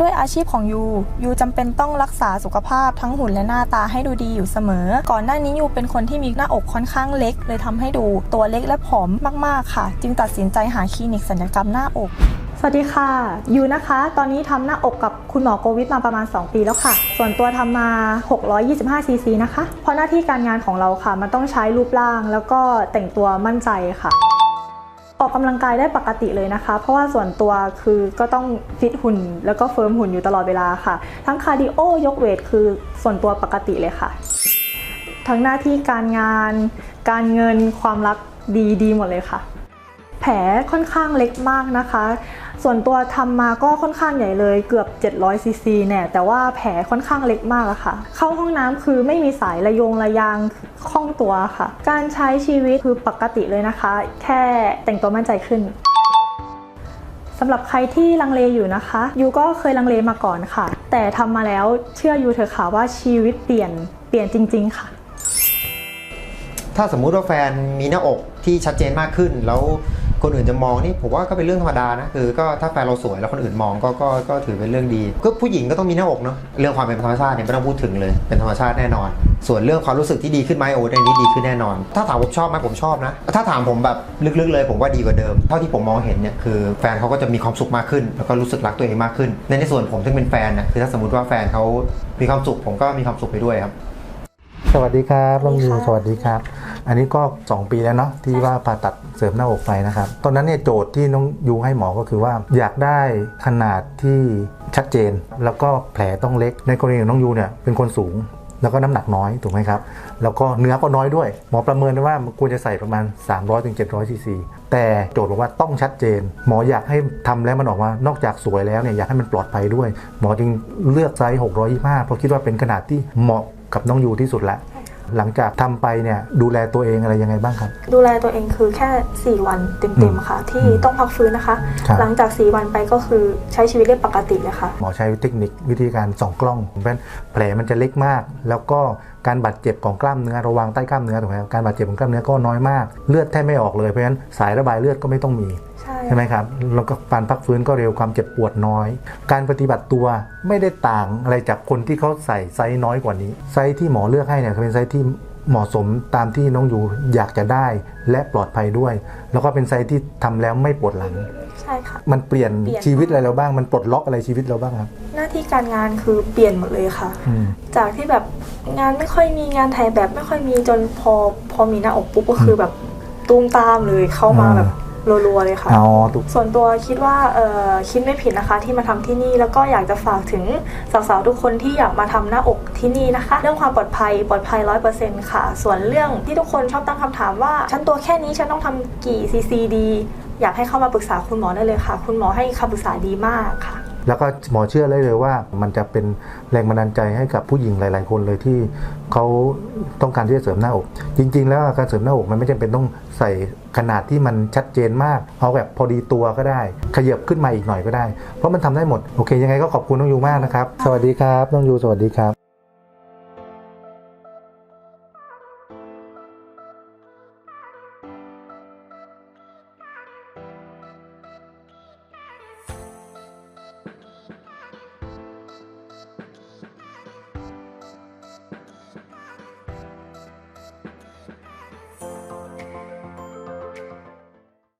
ด้วยอาชีพของยูยูจำเป็นต้องรักษาสุขภาพทั้งหุ่นและหน้าตาให้ดูดีอยู่เสมอ ก่อนหน้านี้ยูเป็นคนที่มีหน้าอกค่อนข้างเล็ก เลยทำให้ดูตัวเล็กและผอมมากๆค่ะ จึงตัดสินใจหาคลินิกศัลยกรรมหน้าอกสวัสดีค่ะยูนะคะ ตอนนี้ทำหน้าอกกับคุณหมอโกวิทมาประมาณ 2 ปีแล้วค่ะ ส่วนตัวทำมา 625ซีซีนะคะ เพราะหน้าที่การงานของเราค่ะ มันต้องใช้รูปร่างแล้วก็แต่งตัวมั่นใจค่ะ ออกกำลังกายได้ปกติเลยนะคะ เพราะว่าส่วนตัวคือก็ต้องฟิตหุ่น แล้วก็เฟิร์มหุ่นอยู่ตลอดเวลาค่ะ ทั้งคาร์ดิโอยกเวทคือส่วนตัวปกติเลยค่ะ ทั้งหน้าที่การงาน การเงินความรักดีดีหมดเลยค่ะ ลค่อนข้างเล็กมากนะคะ ส่วนตัวทำมาก็ค่อนข้างใหญ่เลยเกือบ 700ซีซีเนี่ยแต่ว่าแผลค่อนข้างเล็กมากอะค่ะ เข้าห้องน้ำคือไม่มีสายระยงระยางคล่องตัวค่ะ การใช้ชีวิตคือปกติเลยนะคะ แค่แต่งตัวมั่นใจขึ้นสำหรับใครที่ลังเลอยู่นะคะยูก็เคยลังเลมาก่อนค่ะ แต่ทำมาแล้วเชื่อยูเถอะค่ะว่าชีวิตเปลี่ยนเปลี่ยนจริง ๆ ค่ะ ถ้าสมมุติว่าแฟนมีหน้าอกที่ชัดเจนมากขึ้นแล้ว คนอื่นจะมองนี่ผมว่าก็เป็นเรื่องธรรมดานะคือก็ถ้าแฟนเราสวยแล้วคนอื่นมองก็ก็ก็ถือเป็นเรื่องดี ก็ผู้หญิงก็ต้องมีหน้าอกเนาะเรื่องความเป็นธรรมชาติเนี่ยไม่ต้องพูดถึงเลยเป็นธรรมชาติแน่นอน ส่วนเรื่องความรู้สึกที่ดีขึ้นไหมโอ้ในนี้ดีขึ้นแน่นอน ถ้าถามผมชอบไหมผมชอบนะ ถ้าถามผมแบบลึกๆเลย ผมว่าดีกว่าเดิม เท่าที่ผมมองเห็นเนี่ยคือแฟนเขาก็จะมีความสุขมากขึ้น แล้วก็รู้สึกรักตัวเองมากขึ้น ในในส่วนผมซึ่งเป็นแฟนนะคือถ้าสมมติว่าแฟนเขามีความสุขผมก็มีความสุขไปด้วยครับ สวัสดีครับน้องยูสวัสดีค่ะสวัสดีครับ อันนี้ก็ 2 ปีแล้วเนาะที่ว่าผ่าตัดเสริมหน้าอกไปนะครับ ตอนนั้นเนี่ยโจทย์ที่น้องยูให้หมอก็คือว่า อยากได้ขนาดที่ชัดเจน แล้วก็แผลต้องเล็กในกรณีของน้องยูเนี่ยเป็นคนสูงแล้วก็น้ำหนักน้อยถูกไหมครับ แล้วก็เนื้อก็น้อยด้วย หมอประเมินไว้ว่ามันควรจะใส่ประมาณ 300-700ถึง700ซีซีแต่โจทย์บอกว่าต้องชัดเจน หมออยากให้ทำแล้วมันออกมานอกจากสวยแล้วเนี่ยอยากให้มันปลอดภัยด้วย หมอจึงเลือกไซส์625เพราะคิดว่าเป็นขนาดที่เหมาะกับน้องยูที่สุดแล้ว หลังจากทำไปเนี่ยดูแลตัวเองอะไรยังไงบ้างครับ ดูแลตัวเองคือแค่ 4 วันเต็มๆค่ะ ที่อืมต้องพักฟื้นนะคะครับหลังจาก 4 วันไปก็คือใช้ชีวิตได้ปกติเลยค่ะหมอใช้เทคนิควิธีการส่องกล้องเพราะฉะนั้นแผลมันจะเล็กมาก แล้วก็การบาดเจ็บของกล้ามเนื้อระวังใต้กล้ามเนื้อถูกไหมครับการบาดเจ็บของกล้ามเนื้อก็น้อยมากเลือดแทบไม่ออกเลยเพราะฉะนั้นสายระบายเลือดก็ไม่ต้องมี ใช่ใช่ไหมครับแล้วก็การพักฟื้นก็เร็วความเจ็บปวดน้อย การปฏิบัติตัวไม่ได้ต่างอะไรจากคนที่เขาใส่ไซส์น้อยกว่านี้ ไซส์ที่หมอเลือกให้เนี่ยเป็นไซส์ที่เหมาะสมตามที่น้องอยู่อยากจะได้และปลอดภัยด้วย แล้วก็เป็นไซส์ที่ทำแล้วไม่ปวดหลัง ใช่ค่ะ มันเปลี่ยนเปลี่ยนชีวิตอะไรเราบ้าง มันปลดล็อกอะไรชีวิตเราบ้างครับ หน้าที่การงานคือเปลี่ยนหมดเลยค่ะอืมจากที่แบบงานไม่ค่อยมีงานถ่ายแบบไม่ค่อยมีจนพอพอมีหน้าอกปุ๊บก็คือแบบตูมตามเลยเข้ามาอ่าแบบ รัวๆเลยค่ะ อ๋อถูก ส่วนตัวคิดว่าเออคิดไม่ผิดนะคะ ที่มาทำที่นี่แล้วก็อยากจะฝากถึงสาวๆทุกคนที่อยากมาทำหน้าอกที่นี่นะคะ เรื่องความปลอดภัยปลอดภัยร้อยเปอร์เซ็นต์ค่ะ ส่วนเรื่องที่ทุกคนชอบตั้งคำถามว่า ฉันตัวแค่นี้ฉันต้องทำกี่ซีซีดี อยากให้เข้ามาปรึกษาคุณหมอได้เลยค่ะ คุณหมอให้คำปรึกษาดีมากค่ะ แล้วก็หมอเชื่อเลยเลยว่า มันจะเป็นแรงบันดาลใจให้กับผู้หญิงหลาย ๆ คนเลยที่เขาต้องการที่จะเสริมหน้าอก จริง ๆ แล้วการเสริมหน้าอกมันไม่จำเป็นต้องใส่ขนาดที่มันชัดเจนมาก เอาแบบพอดีตัวก็ได้ ขยับขึ้นมาอีกหน่อยก็ได้ เพราะมันทำได้หมด โอเค ยังไงก็ขอบคุณน้องยูมากนะครับ สวัสดีครับ น้องยู สวัสดีครับ